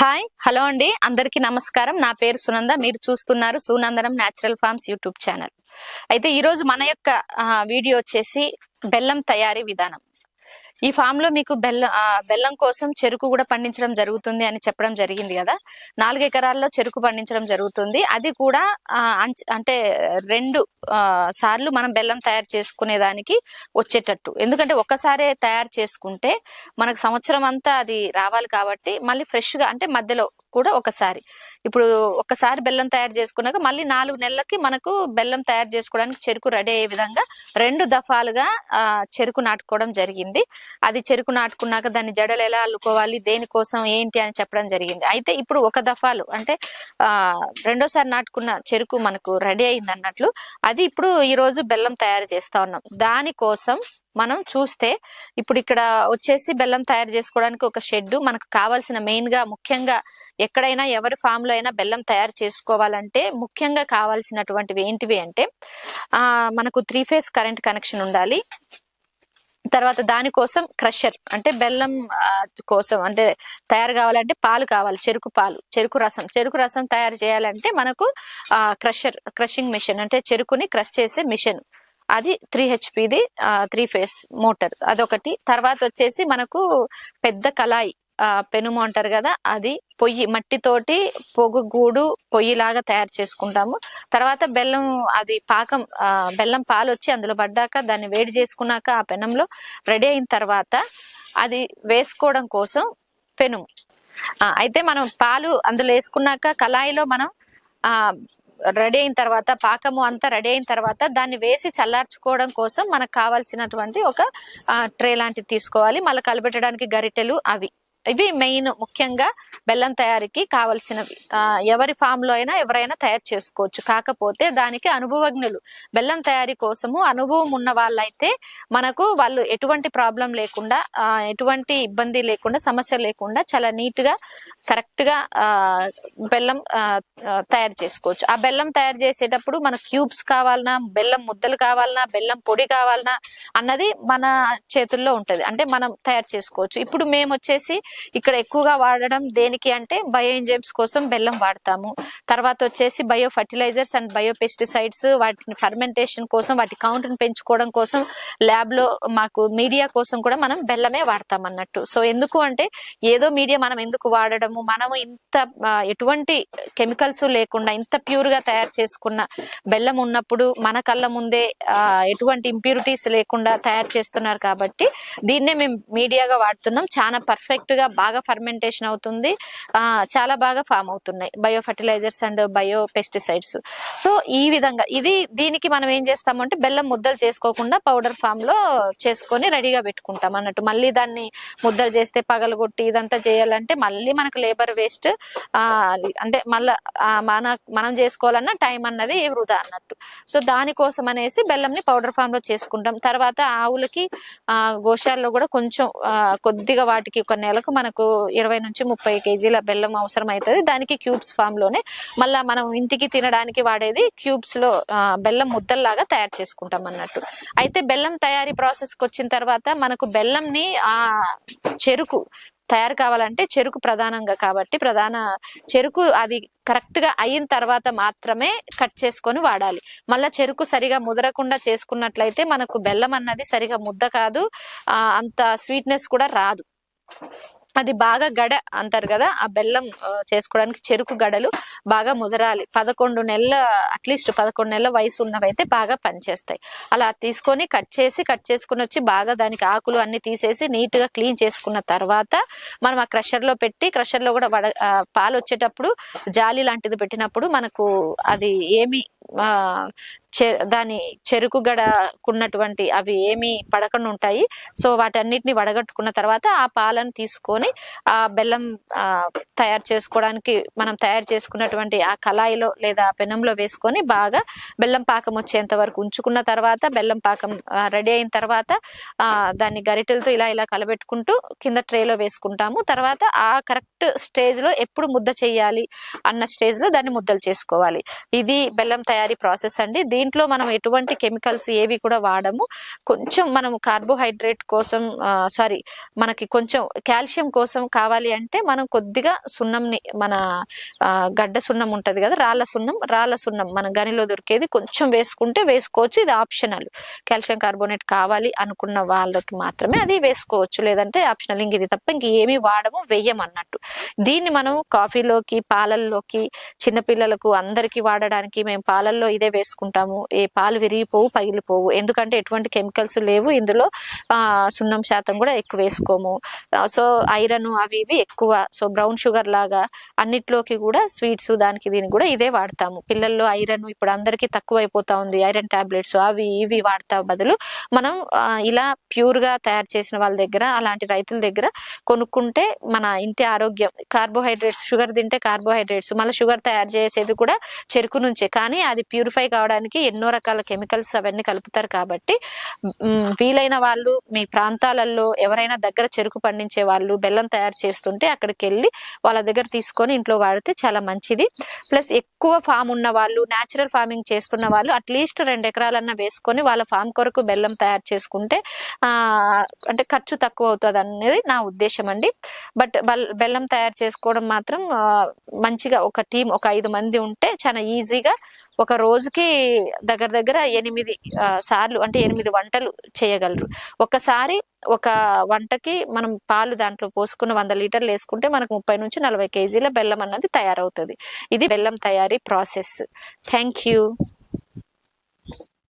Hi hello అండి. అందరికీ నమస్కారం. నా పేరు సునంద. మీరు చూస్తున్నారు Sunandanam natural farms YouTube channel. అయితే ఈ రోజు మన యొక్క వీడియో వచ్చేసి బెల్లం తయారీ విధానం. ఈ ఫామ్లో మీకు బెల్లం బెల్లం కోసం చెరుకు కూడా పండించడం జరుగుతుంది అని చెప్పడం జరిగింది కదా. నాలుగు ఎకరాల్లో చెరుకు పండించడం జరుగుతుంది. అది కూడా అంచ్- అంటే రెండు సార్లు మనం బెల్లం తయారు చేసుకునే దానికి వచ్చేటట్టు. ఎందుకంటే ఒక్కసారే తయారు చేసుకుంటే మనకు సంవత్సరం అంతా అది రావాలి కాబట్టి మళ్ళీ ఫ్రెష్గా అంటే మధ్యలో కూడా ఒకసారి. ఇప్పుడు ఒకసారి బెల్లం తయారు చేసుకున్నాక మళ్ళీ నాలుగు నెలలకి మనకు బెల్లం తయారు చేసుకోవడానికి చెరుకు రెడీ అయ్యే విధంగా రెండు దఫాలుగా చెరుకు నాటుకోవడం జరిగింది. అది చెరుకు నాటుకున్నాక దాన్ని జడలు ఎలా అల్లుకోవాలి దేనికోసం ఏంటి అని చెప్పడం జరిగింది. అయితే ఇప్పుడు ఒక దఫాలు అంటే రెండోసారి నాటుకున్న చెరుకు మనకు రెడీ అయింది అన్నట్లు అది ఇప్పుడు ఈ రోజు బెల్లం తయారు చేస్తా ఉన్నాం. దానికోసం మనం చూస్తే ఇప్పుడు ఇక్కడ వచ్చేసి బెల్లం తయారు చేసుకోవడానికి ఒక షెడ్ మనకు కావాల్సిన మెయిన్గా ముఖ్యంగా ఎక్కడైనా ఎవరి ఫామ్లో అయినా బెల్లం తయారు చేసుకోవాలంటే ముఖ్యంగా కావాల్సినటువంటివి ఏంటివి అంటే ఆ మనకు త్రీ ఫేస్ కరెంట్ కనెక్షన్ ఉండాలి. తర్వాత దానికోసం క్రషర్ అంటే బెల్లం కోసం అంటే తయారు కావాలంటే పాలు కావాలి చెరుకు పాలు చెరుకు రసం. చెరుకు రసం తయారు చేయాలంటే మనకు క్రషర్ క్రషింగ్ మిషన్ అంటే చెరుకుని క్రష్ చేసే మిషన్ అది త్రీ హెచ్పిది త్రీ ఫేస్ మోటార్ అదొకటి. తర్వాత వచ్చేసి మనకు పెద్ద కళాయి పెనుము అంటారు కదా అది పొయ్యి మట్టితోటి పొగు గూడు పొయ్యిలాగా తయారు చేసుకుంటాము. తర్వాత బెల్లం అది పాకం బెల్లం పాలు వచ్చి అందులో పడ్డాక దాన్ని వేడి చేసుకున్నాక ఆ పెనంలో రెడీ అయిన తర్వాత అది వేసుకోవడం కోసం పెనుము అయితే మనం పాలు అందులో వేసుకున్నాక కళాయిలో మనం ఆ రెడీ అయిన తర్వాత పాకము అంతా రెడీ అయిన తర్వాత దాన్ని వేసి చల్లార్చుకోవడం కోసం మనకు కావాల్సినటువంటి ఒక ట్రే లాంటిది తీసుకోవాలి. మళ్ళీ కలబెట్టడానికి గరిటెలు అవి. ఇవి మెయిన్ ముఖ్యంగా బెల్లం తయారీకి కావలసినవి. ఎవరి ఫామ్లో అయినా ఎవరైనా తయారు చేసుకోవచ్చు. కాకపోతే దానికి అనుభవజ్ఞులు. బెల్లం తయారీ కోసము అనుభవం ఉన్న వాళ్ళైతే మనకు వాళ్ళు ఎటువంటి ప్రాబ్లం లేకుండా ఎటువంటి ఇబ్బంది లేకుండా సమస్య లేకుండా చాలా నీట్గా కరెక్ట్గా బెల్లం తయారు చేసుకోవచ్చు. ఆ బెల్లం తయారు చేసేటప్పుడు మన క్యూబ్స్ కావాలన్నా బెల్లం ముద్దలు కావాలన్నా బెల్లం పొడి కావాలన్నా అన్నది మన చేతుల్లో ఉంటది. అంటే మనం తయారు చేసుకోవచ్చు. ఇప్పుడు మేము వచ్చేసి ఇక్కడ ఎక్కువగా వాడడం దేనికి అంటే బయో ఎంజైమ్స్ కోసం బెల్లం వాడతాము. తర్వాత వచ్చేసి bio fertilisers and bio pesticides వాటిని ఫర్మెంటేషన్ కోసం వాటి కౌంట్ని పెంచుకోవడం కోసం ల్యాబ్లో మాకు మీడియా కోసం కూడా మనం బెల్లమే వాడతాం అన్నట్టు. సో ఎందుకు అంటే ఏదో మీడియా మనం ఎందుకు వాడడము మనము ఇంత ఎటువంటి కెమికల్స్ లేకుండా ఇంత ప్యూర్గా తయారు చేసుకున్న బెల్లం ఉన్నప్పుడు మన కళ్ళ ముందే ఎటువంటి ఇంప్యూరిటీస్ లేకుండా తయారు చేస్తున్నారు కాబట్టి దీన్నే మేము మీడియాగా వాడుతున్నాం. చాలా పర్ఫెక్ట్ గా బాగా ఫర్మెంటేషన్ అవుతుంది. ఆ, చాలా బాగా ఫామ్ అవుతున్నాయి. Bio fertilisers and bio pesticides so ఈ విధంగా ఇది దీనికి మనం ఏం చేస్తామంటే బెల్లం ముద్దలు చేసుకోకుండా పౌడర్ ఫామ్లో చేసుకొని రెడీగా పెట్టుకుంటాం అన్నట్టు. మళ్ళీ దాన్ని ముద్దలు చేస్తే పగలగొట్టి ఇదంతా చేయాలంటే మళ్ళీ మనకు లేబర్ వేస్ట్ అంటే మళ్ళా మన మనం చేసుకోవాలన్నా టైం అన్నది వృధా అన్నట్టు. సో దానికోసం అనేసి బెల్లంని పౌడర్ ఫామ్లో చేసుకుంటాం. తర్వాత ఆవులకి గోశాల్లో కూడా కొంచెం కొద్దిగా వాటికి ఒక నెలకు మనకు ఇరవై నుంచి ముప్పై కేజీల బెల్లం అవసరం అవుతుంది దానికి క్యూబ్స్ ఫామ్లోనే మళ్ళా మనం ఇంటికి తినడానికి వాడేది క్యూబ్స్లో బెల్లం ముద్దల్లాగా తయారు చేసుకుంటాం అన్నట్టు. అయితే బెల్లం తయారీ ప్రాసెస్కి వచ్చిన తర్వాత మనకు బెల్లంని ఆ చెరుకు తయారు కావాలంటే చెరుకు ప్రధానంగా కాబట్టి ప్రధాన చెరుకు అది కరెక్ట్గా అయిన తర్వాత మాత్రమే కట్ చేసుకొని వాడాలి. మళ్ళీ చెరుకు సరిగా ముదరకుండా చేసుకున్నట్లయితే మనకు బెల్లం అన్నది సరిగా ముద్ద కాదు ఆ అంత స్వీట్నెస్ కూడా రాదు. అది బాగా గడ అంటారు కదా ఆ బెల్లం చేసుకోవడానికి చెరుకు గడలు బాగా ముదరాలి. పదకొండు నెలల అట్లీస్ట్ పదకొండు నెలల వయసు ఉన్నవైతే బాగా పనిచేస్తాయి. అలా తీసుకొని కట్ చేసి కట్ చేసుకుని వచ్చి బాగా దానికి ఆకులు అన్ని తీసేసి నీట్గా క్లీన్ చేసుకున్న తర్వాత మనం ఆ క్రషర్లో పెట్టి క్రషర్లో కూడా వడ పాలు వచ్చేటప్పుడు జాలి లాంటిది పెట్టినప్పుడు మనకు అది ఏమి దాని చెరుకు గడకున్నటువంటి అవి ఏమి పడకుండా ఉంటాయి. సో వాటన్నిటిని వడగట్టుకున్న తర్వాత ఆ పాలను తీసుకొని ఆ బెల్లం ఆ, తయారు చేసుకోవడానికి మనం తయారు చేసుకున్నటువంటి ఆ కళాయిలో లేదా పెనంలో వేసుకొని బాగా బెల్లం పాకం వచ్చేంత వరకు ఉంచుకున్న తర్వాత బెల్లం పాకం రెడీ అయిన తర్వాత దాన్ని గరిటెలతో ఇలా ఇలా కలబెట్టుకుంటూ కింద ట్రేలో వేసుకుంటాము. తర్వాత ఆ కరెక్ట్ స్టేజ్లో ఎప్పుడు ముద్ద చేయాలి అన్న స్టేజ్లో దాన్ని ముద్దలు చేసుకోవాలి. ఇది బెల్లం తయారు తయారీ ప్రాసెస్ అండి. దీంట్లో మనం ఎటువంటి కెమికల్స్ ఏవి కూడా వాడము. కొంచెం మనం కార్బోహైడ్రేట్ కోసం సారీ మనకి కొంచెం కాల్షియం కోసం కావాలి అంటే మనం కొద్దిగా సున్నంని మన గడ్డ సున్నం ఉంటుంది కదా రాళ్ళ సున్నం రాళ్ళ సున్నం మన గనిలో దొరికేది కొంచెం వేసుకుంటే వేసుకోవచ్చు. ఇది ఆప్షనల్. కాల్షియం కార్బోనేట్ కావాలి అనుకున్న వాళ్ళకి మాత్రమే అది వేసుకోవచ్చు. లేదంటే ఆప్షనల్. ఇంక ఇది తప్ప ఇంక ఏమీ వాడము వెయ్యం అన్నట్టు. దీన్ని మనం కాఫీలోకి పాలల్లోకి చిన్నపిల్లలకు అందరికీ వాడడానికి మేము పాలల్లో ఇదే వేసుకుంటాము. ఏ పాలు విరిగిపోవు పగిలిపోవు. ఎందుకంటే ఎటువంటి కెమికల్స్ లేవు. ఇందులో సున్నం శాతం కూడా ఎక్కువ వేసుకోము. సో ఐరన్ అవి ఇవి ఎక్కువ. సో బ్రౌన్ షుగర్ లాగా అన్నిట్లోకి కూడా స్వీట్స్ దానికి దీనికి కూడా ఇదే వాడతాము. పిల్లల్లో ఐరన్ ఇప్పుడు అందరికీ తక్కువ అయిపోతా ఉంది. ఐరన్ టాబ్లెట్స్ అవి ఇవి వాడతా బదులు మనం ఇలా ప్యూర్గా తయారు చేసిన వాళ్ళ దగ్గర అలాంటి రైతుల దగ్గర కొనుక్కుంటే మన ఇంటి ఆరోగ్యం. కార్బోహైడ్రేట్స్ షుగర్ తింటే కార్బోహైడ్రేట్స్. మళ్ళీ షుగర్ తయారు చేసేది కూడా చెరుకు నుంచే. కానీ అది అది ప్యూరిఫై కావడానికి ఎన్నో రకాల కెమికల్స్ అవన్నీ కలుపుతారు కాబట్టి వీలైన వాళ్ళు మీ ప్రాంతాలలో ఎవరైనా దగ్గర చెరుకు పండించే వాళ్ళు బెల్లం తయారు చేస్తుంటే అక్కడికి వెళ్ళి వాళ్ళ దగ్గర తీసుకొని ఇంట్లో వాడితే చాలా మంచిది. ప్లస్ ఎక్కువ ఫామ్ ఉన్న వాళ్ళు న్యాచురల్ ఫార్మింగ్ చేస్తున్న వాళ్ళు అట్లీస్ట్ రెండు ఎకరాలన్నా వేసుకొని వాళ్ళ ఫామ్ కొరకు బెల్లం తయారు చేసుకుంటే అంటే ఖర్చు తక్కువ అవుతుంది అనేది నా ఉద్దేశం అండి. బట్ బెల్లం తయారు చేసుకోవడం మాత్రం మంచిగా ఒక టీం ఒక ఐదు మంది ఉంటే చాలా ఈజీగా ఒక రోజుకి దగ్గర దగ్గర ఎనిమిది సార్లు అంటే ఎనిమిది వంటలు చేయగలరు. ఒకసారి ఒక వంటకి మనం పాలు దాంట్లో పోసుకున్న వంద లీటర్లు వేసుకుంటే మనకు ముప్పై నుంచి నలభై కేజీల బెల్లం అన్నది తయారవుతుంది. ఇది బెల్లం తయారీ ప్రాసెస్. Thank you